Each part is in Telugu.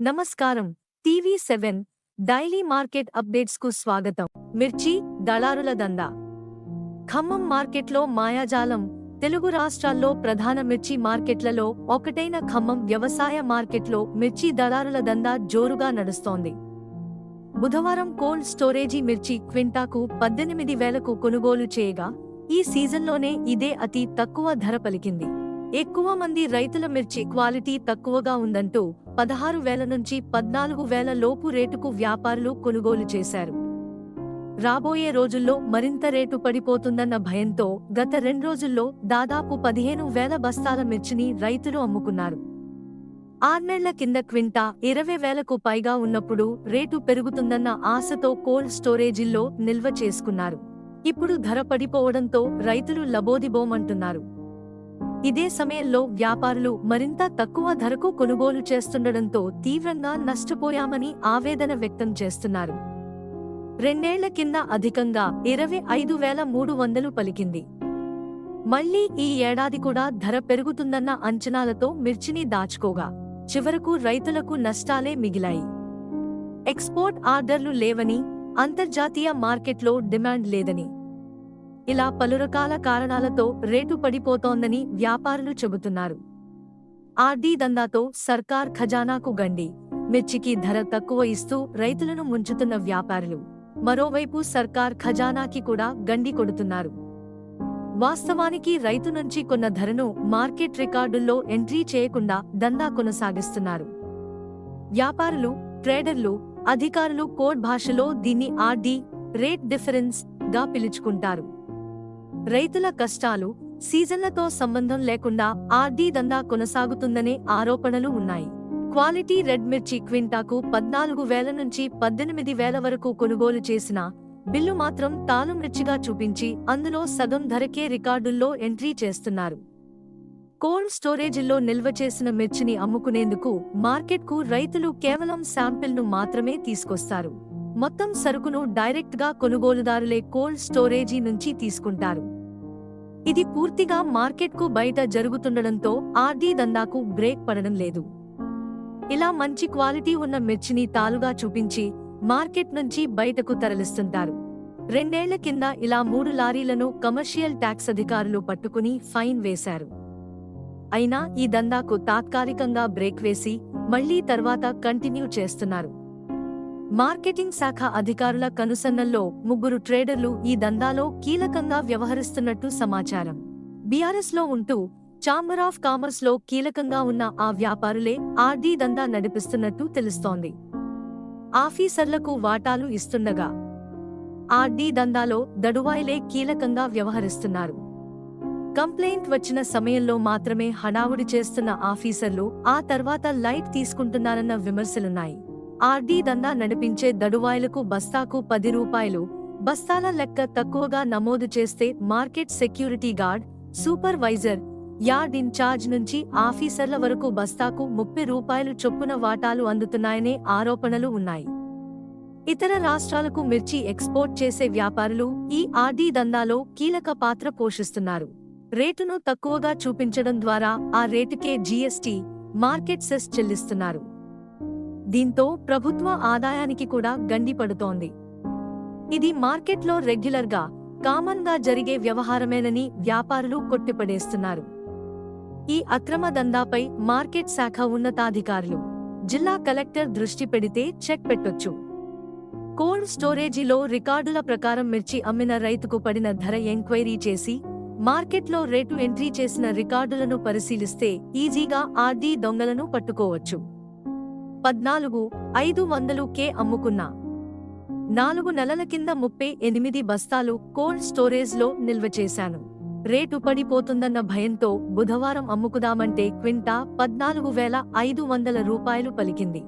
నమస్కారం. టీవీ సెవెన్ డైలీ మార్కెట్ అప్డేట్స్కు స్వాగతం. మిర్చి దళారుల దందా. ఖమ్మం మార్కెట్లో మాయాజాలం. తెలుగు రాష్ట్రాల్లో ప్రధాన మిర్చి మార్కెట్లలో ఒకటైన ఖమ్మం వ్యవసాయ మార్కెట్లో మిర్చి దళారుల దందా జోరుగా నడుస్తోంది. బుధవారం కోల్డ్ స్టోరేజీ మిర్చి క్వింటాకు పద్దెనిమిది వేలకు కొనుగోలు చేయగా ఈ సీజన్లోనే ఇదే అతి తక్కువ ధర పలికింది. ఎక్కువ మంది రైతుల మిర్చి క్వాలిటీ తక్కువగా ఉందంటూ పదహారు వేల నుంచి పద్నాలుగు వేల లోపు రేటుకు వ్యాపారులు కొనుగోలు చేశారు. రాబోయే రోజుల్లో మరింత రేటు పడిపోతుందన్న భయంతో గత రెండు రోజుల్లో దాదాపు పదిహేను వేల బస్తాల మిర్చిని రైతులు అమ్ముకున్నారు. ఆర్నెళ్ళ కింద క్వింటా ఇరవై వేలకు పైగా ఉన్నప్పుడు రేటు పెరుగుతుందన్న ఆశతో కోల్డ్ స్టోరేజీల్లో నిల్వ చేసుకున్నారు. ఇప్పుడు ధర పడిపోవడంతో రైతులు లబోదిబోమంటున్నారు. ఇదే సమయంలో వ్యాపారులు మరింత తక్కువ ధరకు కొనుగోలు చేస్తుండటంతో తీవ్రంగా నష్టపోయామని ఆవేదన వ్యక్తం చేస్తున్నారు. రెండేళ్ళ కింద అధికంగా ఇరవై ఐదు వేల మూడు వందలు పలికింది. మళ్ళీ ఈ ఏడాది కూడా ధర పెరుగుతుందన్న అంచనాలతో మిర్చిని దాచుకోగా చివరకు రైతులకు నష్టాలే మిగిలాయి. ఎక్స్పోర్ట్ ఆర్డర్లు లేవని అంతర్జాతీయ మార్కెట్లో డిమాండ్ లేదని ఇలా పలు రకాల కారణాలతో రేటు పడిపోతోందని వ్యాపారులు చెబుతున్నారు. ఆర్డీ దందాతో సర్కార్ ఖజానాకు గండి మిర్చికి ధర తక్కువ ఇస్తూ రైతులను ముంచుతున్న వ్యాపారులు మరోవైపు సర్కార్ ఖజానాకి కూడా గండి కొడుతున్నారు. వాస్తవానికి రైతు నుంచి కొన్న ధరను మార్కెట్ రికార్డుల్లో ఎంట్రీ చేయకుండా దందా కొనసాగిస్తున్నారు. వ్యాపారులు ట్రేడర్లు అధికారులు కోడ్ భాషలో దీన్ని ఆర్డీ రేట్ డిఫరెన్స్గా పిలుచుకుంటారు. రైతుల కష్టాలు సీజన్లతో సంబంధం లేకుండా ఆర్డీ దందా కొనసాగుతుందనే ఆరోపణలు ఉన్నాయి. క్వాలిటీ రెడ్ మిర్చి క్వింటాకు పద్నాలుగు వేల నుంచి పద్దెనిమిది వేల వరకు కొనుగోలు చేసిన బిల్లు మాత్రం తాను మిర్చిగా చూపించి అందులో సగం ధరకే రికార్డుల్లో ఎంట్రీ చేస్తున్నారు. కోల్డ్ స్టోరేజీల్లో నిల్వ చేసిన మిర్చిని అమ్ముకునేందుకు మార్కెట్కు రైతులు కేవలం శాంపిల్ను మాత్రమే తీసుకొస్తారు. మొత్తం సరుకును డైరెక్ట్గా కొనుగోలుదారులే కోల్డ్ స్టోరేజీ నుంచి తీసుకుంటారు. ఇది పూర్తిగా మార్కెట్కు బయట జరుగుతుండడంతో ఆర్డీ దందాకు బ్రేక్ పడడం లేదు. ఇలా మంచి క్వాలిటీ ఉన్న మిర్చిని తాలుగా చూపించి మార్కెట్ నుంచి బయటకు తరలిస్తుంటారు. రెండేళ్ళ కింద ఇలా మూడు లారీలను కమర్షియల్ ట్యాక్స్ అధికారులు పట్టుకుని ఫైన్ వేశారు. అయినా ఈ దందాకు తాత్కాలికంగా బ్రేక్ వేసి మళ్ళీ తర్వాత కంటిన్యూ చేస్తున్నారు. మార్కెటింగ్ శాఖ అధికారుల కనుసన్నల్లో ముగ్గురు ట్రేడర్లు ఈ దందాలో కీలకంగా వ్యవహరిస్తున్నట్టు సమాచారం. బీఆర్ఎస్లో ఉంటూ ఛాంబర్ ఆఫ్ కామర్స్లో కీలకంగా ఉన్న ఆ వ్యాపారులే ఆర్డీ దందా నడిపిస్తున్నట్టు తెలుస్తోంది. ఆఫీసర్లకు వాటాలు ఇస్తుండగా ఆర్డీ దందాలో దడువాయిలే కీలకంగా వ్యవహరిస్తున్నారు. కంప్లైంట్ వచ్చిన సమయంలో మాత్రమే హడావుడి చేస్తున్న ఆఫీసర్లు ఆ తర్వాత లైట్ తీసుకుంటున్నారన్న విమర్శలున్నాయి. ఆర్డీ దందా నడిపించే దడువాయిలకు బస్తాకు పది రూపాయలు. బస్తాల లెక్క తక్కువగా నమోదు చేస్తే market security guard supervisor yard incharge నుంచి ఆఫీసర్ల వరకు బస్తాకు ముప్పై రూపాయలు చొప్పున వాటాలు అందుతున్నాయనే ఆరోపణలు ఉన్నాయి. ఇతర రాష్ట్రాలకు మిర్చి ఎక్స్పోర్ట్ చేసే వ్యాపారులు ఈ ఆర్డీ దందాలో కీలక పాత్ర పోషిస్తున్నారు. రేటును తక్కువగా చూపించడం ద్వారా ఆ రేటుకే జీఎస్టీ మార్కెట్ సెస్ చెల్లిస్తున్నారు. దీంతో ప్రభుత్వ ఆదాయానికి కూడా గండి పడుతోంది. ఇది మార్కెట్లో రెగ్యులర్గా కామన్గా జరిగే వ్యవహారమేనని వ్యాపారులు కొట్టిపడేస్తున్నారు. ఈ అక్రమ దందాపై మార్కెట్ శాఖ ఉన్నతాధికారులు జిల్లా కలెక్టర్ దృష్టి పెడితే చెక్ పెట్టొచ్చు. కోల్డ్ స్టోరేజీలో రికార్డుల ప్రకారం మిర్చి అమ్మిన రైతుకు పడిన ధర ఎంక్వైరీ చేసి మార్కెట్లో రేటు ఎంట్రీ చేసిన రికార్డులను పరిశీలిస్తే ఈజీగా ఆర్డీ దొంగలను పట్టుకోవచ్చు. పద్నాలుగు ఐదు వందలు కే అమ్ముకున్నా. నాలుగు నెలల కింద ముప్పై ఎనిమిది బస్తాలు కోల్డ్ స్టోరేజ్లో నిల్వ చేశాను. రేటు పడిపోతుందన్న భయంతో బుధవారం అమ్ముకుదామంటే క్వింటా పద్నాలుగు వేల ఐదు వందల రూపాయలు పలికింది.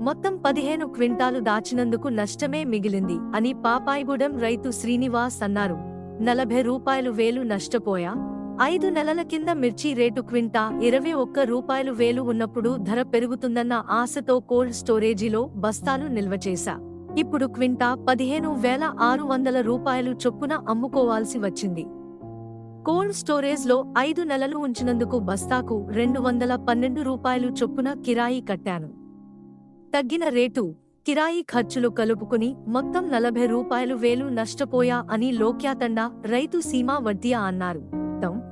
మొత్తం పదిహేను క్వింటాలు దాచినందుకు నష్టమే మిగిలింది అని పాపాయిగూడెం రైతు శ్రీనివాస్ అన్నారు. నలభై రూపాయలు వేలు నష్టపోయా? ఐదు నెలల కింద మిర్చి రేటు క్వింటా ఇరవై ఒక్క రూపాయలు వేలు ఉన్నప్పుడు ధర పెరుగుతుందన్న ఆశతో కోల్డ్ స్టోరేజీలో బస్తాలు నిల్వ చేశా. ఇప్పుడు క్వింటా పదిహేను వేల ఆరు వందల రూపాయలు చొప్పున అమ్ముకోవాల్సి వచ్చింది. కోల్డ్ స్టోరేజ్లో ఐదు నెలలు ఉంచినందుకు బస్తాకు రెండు వందల పన్నెండు రూపాయలు చొప్పున కిరాయి కట్టాను. తగ్గిన రేటు కిరాయి ఖర్చులు కలుపుకుని మొత్తం నలభై రూపాయలు వేలు నష్టపోయా అని లోక్యాతండ రైతు సీమా వడ్డియా అన్నారు. తం,